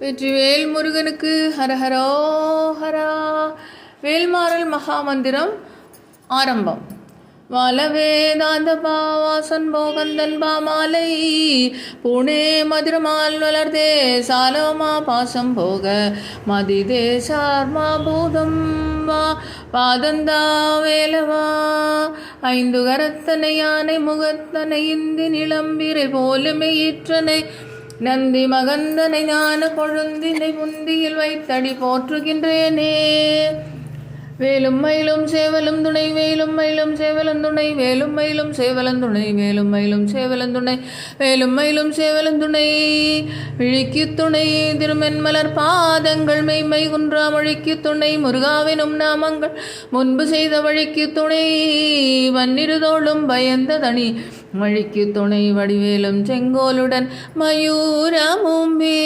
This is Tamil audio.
வெற்றிவேல் முருகனுக்கு ஹரஹரோ ஹரா வேல்மாறல் மகாமந்திரம் ஆரம்பம். வாலவேதாந்த பாவாசன் போகந்தன் பாமாலை புனே மதுரமால் வளர்தே சாலோமா பாசம் போக. மதிதே சார்மா பூதம் வா. பாதந்தா வேலவா. ஐந்து கரத்தனை யானை முகத்தனை இந்தி நிளம்பிரை போலுமே ஈற்றனை நந்தி மகந்தனை ஞான கொழுந்தினை முந்தியில் வைத்தடி போற்றுகின்றேனே. வேலும் மயிலும் சேவலும் துணை வேலும் மயிலும் சேவலும் துணை வேலும் மயிலும் சேவலும் துணை வேலும் மயிலும் சேவலும் துணை வேலும் மயிலும் சேவலும் துணை. விழிக்கு துணை திருமென்மலர் பாதங்கள் மெய்மை குன்றாம் மொழிக்கு துணை முருகாவினும் நாமங்கள் முன்பு செய்த வழிக்கு துணை. வன்னிருதோளும் பயந்த தனி மழிக்கு துணை வடிவேலும் செங்கோலுடன் மயூரமும்பே